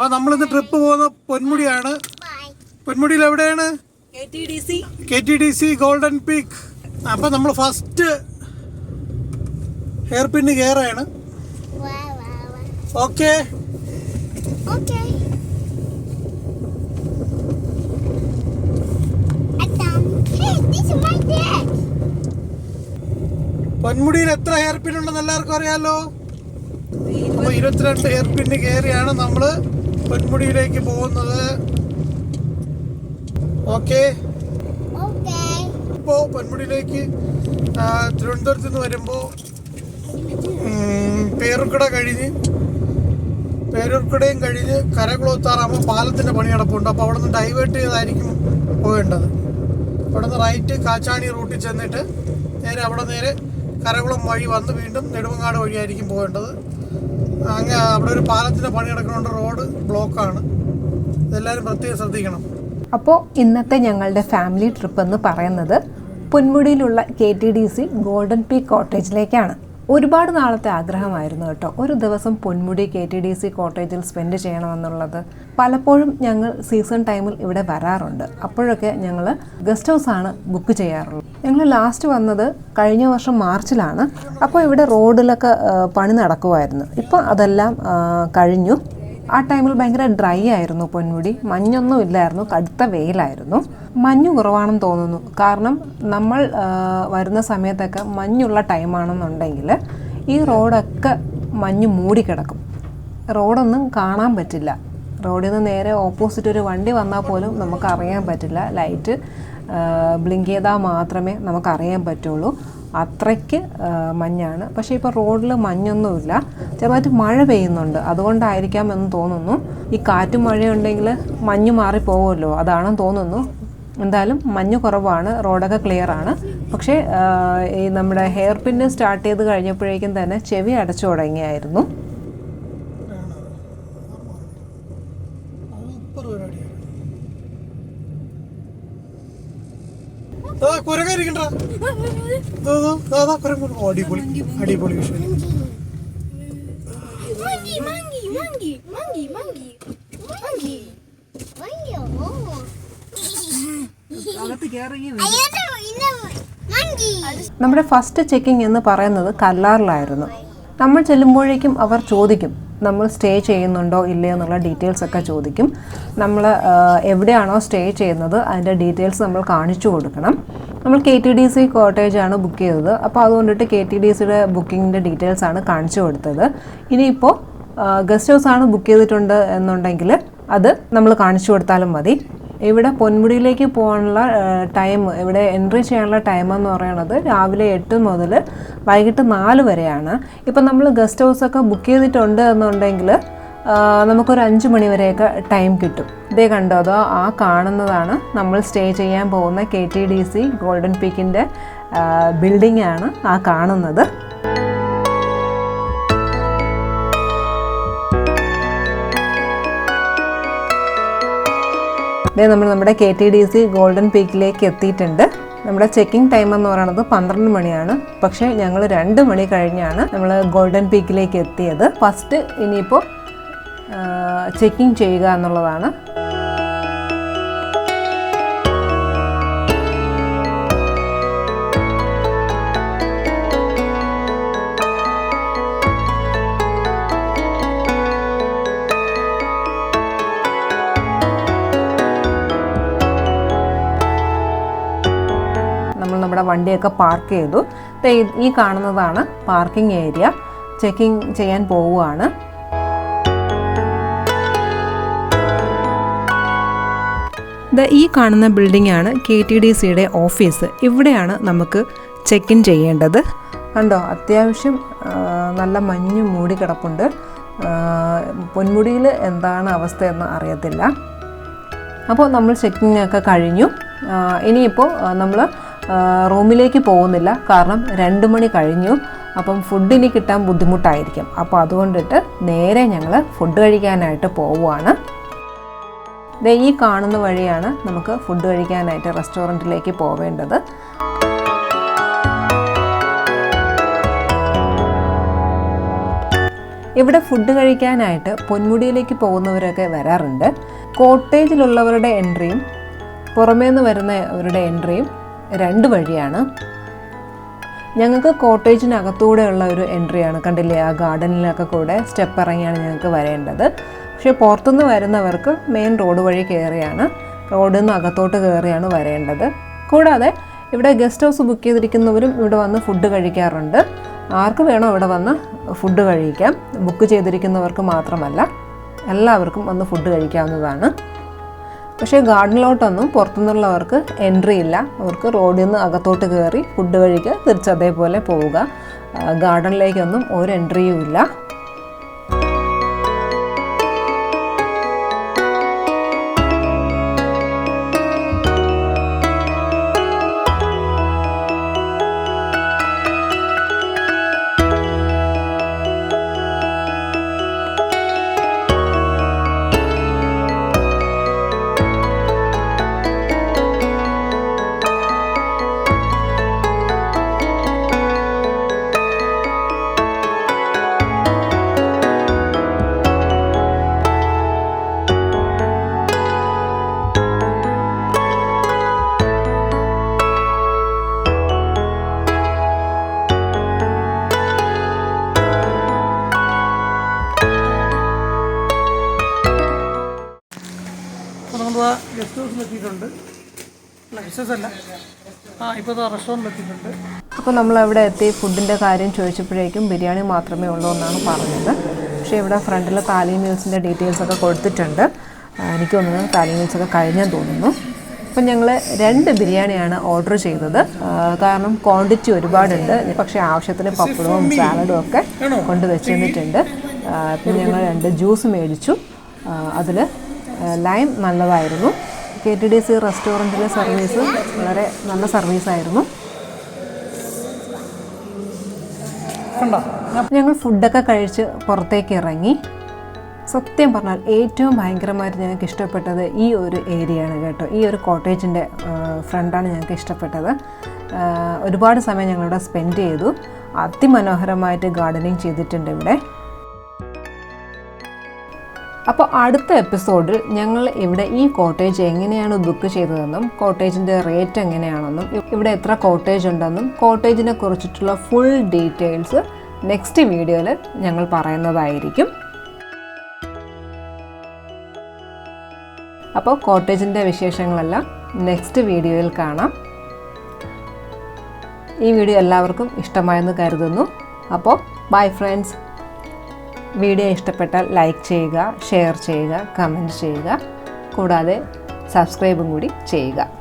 അപ്പോൾ നമ്മളിന്ന് ട്രിപ്പ് പോകുന്ന പൊന്മുടിയാണ്. പൊന്മുടിയിൽ എവിടെയാണ്? K T D C golden peak അപ്പോൾ നമ്മൾ ഫസ്റ്റ് ഹെയർ പിന്ന് കയറാണ് ഓക്കെ. പൊന്മുടിയിൽ എത്ര ഹെയർ പിൻ ഉണ്ടെന്ന് എല്ലാവർക്കും അറിയാലോ? അപ്പൊ ഇരുപത്തിരണ്ട് ഹെയർ പിന്ന് കയറിയാണ് നമ്മൾ പൊന്മുടിയിലേക്ക് പോകുന്നത്. ഓക്കെ. ഇപ്പോ ഇപ്പോൾ പൊന്മുടിയിലേക്ക് തിരുവനന്തപുരത്ത് നിന്ന് വരുമ്പോൾ പേരുക്കട കഴിഞ്ഞ് പേരൂർക്കടയും കഴിഞ്ഞ് കരകുളത്താറാകുമ്പോൾ പാലത്തിന്റെ പണി കിടപ്പുണ്ട് അപ്പോൾ അവിടെ നിന്ന് ഡൈവേർട്ട് ചെയ്തായിരിക്കും പോകേണ്ടത് അവിടെ നിന്ന് റൈറ്റ് കാച്ചാണി റൂട്ടിൽ ചെന്നിട്ട് നേരെ അവിടെ നേരെ കരകുളം വഴി വന്ന് വീണ്ടും നെടുമങ്ങാട് വഴിയായിരിക്കും പോകേണ്ടത് അങ്ങനെ അവിടെ ഒരു പാലത്തിന്റെ പണി കിടക്കുന്നതുകൊണ്ട് റോഡ് ബ്ലോക്കാണ്. ഇതെല്ലാവരും പ്രത്യേകം ശ്രദ്ധിക്കണം. അപ്പോൾ ഇന്നത്തെ ഞങ്ങളുടെ ഫാമിലി ട്രിപ്പ് എന്ന് പറയുന്നത് പൊന്മുടിയിലുള്ള K T D C golden peak കോട്ടേജിലേക്കാണ്. ഒരുപാട് നാളത്തെ ആഗ്രഹമായിരുന്നു കേട്ടോ. ഒരു ദിവസം Ponmudi K T D C കോട്ടേജിൽ spend ചെയ്യണമെന്നുള്ളത്. പലപ്പോഴും ഞങ്ങൾ സീസൺ ടൈമിൽ ഇവിടെ വരാറുണ്ട്. അപ്പോഴൊക്കെ ഞങ്ങൾ ഗസ്റ്റ് ഹൗസ് ആണ് ബുക്ക് ചെയ്യാറുള്ളത്. ഞങ്ങൾ ലാസ്റ്റ് വന്നത് കഴിഞ്ഞ വർഷം മാർച്ചിലാണ്. അപ്പോൾ ഇവിടെ റോഡിലൊക്കെ പണി നടക്കുമായിരുന്നു ഇപ്പോൾ അതെല്ലാം കഴിഞ്ഞു. ആ ടൈമിൽ ഭയങ്കര ഡ്രൈ ആയിരുന്നു പൊന്മുടി മഞ്ഞൊന്നും ഇല്ലായിരുന്നു കടുത്ത വെയിലായിരുന്നു. മഞ്ഞ് കുറവാണെന്ന് തോന്നുന്നു. കാരണം നമ്മൾ വരുന്ന സമയത്തൊക്കെ മഞ്ഞുള്ള ടൈമാണെന്നുണ്ടെങ്കിൽ ഈ റോഡൊക്കെ മഞ്ഞ് മൂടിക്കിടക്കും റോഡൊന്നും കാണാൻ പറ്റില്ല. റോഡിൽ നിന്ന് നേരെ ഓപ്പോസിറ്റ് ഒരു വണ്ടി വന്നാൽ പോലും നമുക്ക് അറിയാൻ പറ്റില്ല. ലൈറ്റ് ബ്ലിങ്ക് ചെയ്താൽ മാത്രമേ നമുക്ക് അറിയാൻ പറ്റുള്ളൂ. അത്രയ്ക്ക് മഞ്ഞാണ്. പക്ഷേ ഇപ്പോൾ റോഡിൽ മഞ്ഞൊന്നുമില്ല. ചെറുതായിട്ട് മഴ പെയ്യുന്നുണ്ട്. അതുകൊണ്ടായിരിക്കാം എന്ന് തോന്നുന്നു. ഈ കാറ്റും മഴയുണ്ടെങ്കിൽ മഞ്ഞ് മാറിപ്പോകുമല്ലോ. അതാണെന്ന് തോന്നുന്നു. എന്തായാലും മഞ്ഞ് കുറവാണ്. റോഡൊക്കെ ക്ലിയർ ആണ് പക്ഷേ ഈ നമ്മുടെ ഹെയർ പിന്ന് സ്റ്റാർട്ട് ചെയ്ത് കഴിഞ്ഞപ്പോഴേക്കും തന്നെ ചെവി അടച്ചു തുടങ്ങിയായിരുന്നു. അടിപൊളി know, monkey. നമ്മുടെ ഫസ്റ്റ് ചെക്കിംഗ് എന്ന് പറയുന്നത് കല്ലാറിലായിരുന്നു. നമ്മൾ ചെല്ലുമ്പോഴേക്കും അവർ ചോദിക്കും നമ്മൾ സ്റ്റേ ചെയ്യുന്നുണ്ടോ ഇല്ലയോ എന്നുള്ള ഡീറ്റെയിൽസ് ഒക്കെ ചോദിക്കും. നമ്മൾ എവിടെയാണോ സ്റ്റേ ചെയ്യുന്നത് അതിന്റെ ഡീറ്റെയിൽസ് നമ്മൾ കാണിച്ചു കൊടുക്കണം. നമ്മൾ കെ ടി ഡി സി കോട്ടേജാണ് ബുക്ക് ചെയ്തത്. അപ്പോൾ അതുകൊണ്ടിട്ട് കെ ടി ഡി സിയുടെ ബുക്കിങ്ങിന്റെ ഡീറ്റെയിൽസ് ആണ് കാണിച്ചു കൊടുത്തത്. ഇനിയിപ്പോൾ ഗസ്റ്റ് ഹൗസ് ആണ് ബുക്ക് ചെയ്തിട്ടുണ്ട് എന്നുണ്ടെങ്കിൽ അത് നമ്മൾ കാണിച്ചു കൊടുത്താലും മതി. ഇവിടെ പൊന്മുടിയിലേക്ക് പോകാനുള്ള ടൈം ഇവിടെ എൻട്രി ചെയ്യാനുള്ള ടൈം എന്ന് പറയുന്നത് രാവിലെ എട്ട് മുതൽ വൈകിട്ട് നാല് വരെയാണ്. ഇപ്പം നമ്മൾ ഗസ്റ്റ് ഹൗസൊക്കെ ബുക്ക് ചെയ്തിട്ടുണ്ട് എന്നുണ്ടെങ്കിൽ നമുക്കൊരു അഞ്ച് മണിവരെയൊക്കെ ടൈം കിട്ടും. ഇതേ കണ്ടോ? അതോ ആ കാണുന്നതാണ് നമ്മൾ സ്റ്റേ ചെയ്യാൻ പോകുന്ന K T D C golden പീക്കിന്റെ building ആണ് ആ കാണുന്നത്. ദേ നമ്മൾ നമ്മുടെ K T D C golden പീക്കിലേക്ക് എത്തിയിട്ടുണ്ട്. നമ്മുടെ ചെക്കിംഗ് ടൈം എന്ന് പറയുന്നത് പന്ത്രണ്ട് മണിയാണ്. പക്ഷേ ഞങ്ങൾ രണ്ട് മണി കഴിഞ്ഞാണ് നമ്മൾ ഗോൾഡൻ പീക്കിലേക്ക് എത്തിയത്. ഫസ്റ്റ് ഇനിയിപ്പോൾ ചെക്കിംഗ് ചെയ്യുക എന്നുള്ളതാണ്. നമ്മുടെ വണ്ടിയൊക്കെ പാർക്ക് ചെയ്തു. ഈ- കാണുന്നതാണ് പാർക്കിംഗ് ഏരിയ ചെക്കിംഗ് ചെയ്യാൻ പോവുകയാണ്. ദ ഈ കാണുന്ന ബിൽഡിംഗ് ആണ് കെ ടി ഡി സിയുടെ ഓഫീസ് ഇവിടെയാണ് നമുക്ക് ചെക്ക് ഇൻ ചെയ്യേണ്ടത്. കണ്ടോ അത്യാവശ്യം നല്ല മഞ്ഞ് മൂടി കിടപ്പുണ്ട്. പൊന്മുടിയിൽ എന്താണ് അവസ്ഥയെന്ന് അറിയത്തില്ല. അപ്പോൾ നമ്മൾ ചെക്കിംഗ് ഒക്കെ കഴിഞ്ഞു. ഇനിയിപ്പോൾ നമ്മൾ റൂമിലേക്ക് പോകുന്നില്ല. കാരണം രണ്ട് മണി കഴിഞ്ഞു. അപ്പം ഫുഡിന് കിട്ടാൻ ബുദ്ധിമുട്ടായിരിക്കും. അപ്പോൾ അതുകൊണ്ടിട്ട് നേരെ ഞങ്ങൾ ഫുഡ് കഴിക്കാനായിട്ട് പോവുകയാണ് ദേ ഈ കാണുന്ന വഴിയാണ് നമുക്ക് ഫുഡ് കഴിക്കാനായിട്ട് റെസ്റ്റോറന്റിലേക്ക് പോവേണ്ടത്. ഇവിടെ ഫുഡ് കഴിക്കാനായിട്ട് പൊന്മുടിയിലേക്ക് പോകുന്നവരൊക്കെ വരാറുണ്ട്. കോട്ടേജിലുള്ളവരുടെ എൻട്രിയും പുറമേ നിന്ന് വരുന്നവരുടെ എൻട്രിയും രണ്ട് വഴിയാണ്. ഞങ്ങൾക്ക് കോട്ടേജിനകത്തൂടെയുള്ള ഒരു എൻട്രിയാണ്. കണ്ടില്ലേ? ആ ഗാർഡനിലൊക്കെ കൂടെ സ്റ്റെപ്പ് ഇറങ്ങിയാണ് ഞങ്ങൾക്ക് വരേണ്ടത്. പക്ഷേ പുറത്തുനിന്ന് വരുന്നവർക്ക് മെയിൻ റോഡ് വഴി കയറിയാണ്. റോഡിൽ നിന്ന് അകത്തോട്ട് കയറിയാണ് വരേണ്ടത്. കൂടാതെ ഇവിടെ ഗസ്റ്റ് ഹൗസ് ബുക്ക് ചെയ്തിരിക്കുന്നവരും ഇവിടെ വന്ന് ഫുഡ് കഴിക്കാറുണ്ട്. ആർക്ക് വേണോ ഇവിടെ വന്ന് ഫുഡ് കഴിക്കാം. ബുക്ക് ചെയ്തിരിക്കുന്നവർക്ക് മാത്രമല്ല എല്ലാവർക്കും വന്ന് ഫുഡ് കഴിക്കാവുന്നതാണ്. പക്ഷേ ഗാർഡനിലോട്ടൊന്നും പുറത്തുനിന്നുള്ളവർക്ക് എൻട്രി ഇല്ല. അവർക്ക് റോഡിൽ നിന്ന് അകത്തോട്ട് കയറി ഫുഡ് കഴിക്കുക തിരിച്ച് അതേപോലെ പോവുക. ഗാർഡനിലേക്കൊന്നും ഒരു എൻട്രിയും ഇല്ല. ഗസ്റ്റ് ഹൗസിലെത്തിയിട്ടുണ്ട് അല്ല. അല്ല ആ ഇപ്പോൾ റെസ്റ്റോറന്റിലെത്തിയിട്ടുണ്ട് അപ്പോൾ നമ്മൾ അവിടെ എത്തി ഫുഡിന്റെ കാര്യം ചോദിച്ചപ്പോഴേക്കും ബിരിയാണി മാത്രമേ ഉള്ളൂ എന്നാണ് പറഞ്ഞത്. പക്ഷേ ഇവിടെ ഫ്രണ്ടിൽ താലി മീൽസിന്റെ ഡീറ്റെയിൽസ് ഒക്കെ കൊടുത്തിട്ടുണ്ട്. എനിക്ക് തോന്നുന്നു താലി മീൽസ് ഒക്കെ കഴിഞ്ഞാൽ തോന്നുന്നു. അപ്പം ഞങ്ങൾ രണ്ട് ബിരിയാണിയാണ് ഓർഡർ ചെയ്തത്. കാരണം ക്വാണ്ടിറ്റി ഒരുപാടുണ്ട്. പക്ഷേ ആവശ്യത്തിന് പപ്പടവും സാലഡും ഒക്കെ കൊണ്ട് വെച്ചിരുന്നിട്ടുണ്ട്. പിന്നെ ഞങ്ങൾ രണ്ട് ജ്യൂസ് മേടിച്ചു. അതിൽ ലൈം നല്ലതായിരുന്നു. കെ ടി ഡി സി റെസ്റ്റോറന്റിലെ സർവീസ് വളരെ നല്ല സർവീസായിരുന്നു. ഞങ്ങൾ ഫുഡൊക്കെ കഴിച്ച് പുറത്തേക്ക് ഇറങ്ങി. സത്യം പറഞ്ഞാൽ ഏറ്റവും ഭയങ്കരമായിട്ട് ഞങ്ങൾക്ക് ഇഷ്ടപ്പെട്ടത് ഈ ഒരു ഏരിയയാണ് കേട്ടോ. ഈ ഒരു കോട്ടേജിന്റെ ഫ്രണ്ടാണ് ഞങ്ങൾക്ക് ഇഷ്ടപ്പെട്ടത്. ഒരുപാട് സമയം ഞങ്ങളിവിടെ സ്പെൻഡ് ചെയ്തു. അതിമനോഹരമായിട്ട് ഗാർഡനിങ് ചെയ്തിട്ടുണ്ട് ഇവിടെ. അപ്പോൾ അടുത്ത എപ്പിസോഡിൽ ഞങ്ങൾ ഇവിടെ ഈ കോട്ടേജ് എങ്ങനെയാണ് ബുക്ക് ചെയ്തതെന്നും കോട്ടേജിന്റെ റേറ്റ് എങ്ങനെയാണെന്നും ഇവിടെ എത്ര കോട്ടേജ് ഉണ്ടെന്നും കോട്ടേജിനെ കുറിച്ചിട്ടുള്ള ഫുൾ ഡീറ്റെയിൽസ് നെക്സ്റ്റ് വീഡിയോയിൽ ഞങ്ങൾ പറയുന്നതായിരിക്കും. അപ്പോൾ കോട്ടേജിന്റെ വിശേഷങ്ങളെല്ലാം നെക്സ്റ്റ് വീഡിയോയിൽ കാണാം. ഈ വീഡിയോ എല്ലാവർക്കും ഇഷ്ടമായെന്ന് കരുതുന്നു. അപ്പോൾ ബൈ ഫ്രണ്ട്സ് വീഡിയോ ഇഷ്ടപ്പെട്ടാൽ ലൈക്ക് ചെയ്യുക ഷെയർ ചെയ്യുക കമന്റ് ചെയ്യുക. കൂടാതെ സബ്സ്ക്രൈബും കൂടി ചെയ്യുക.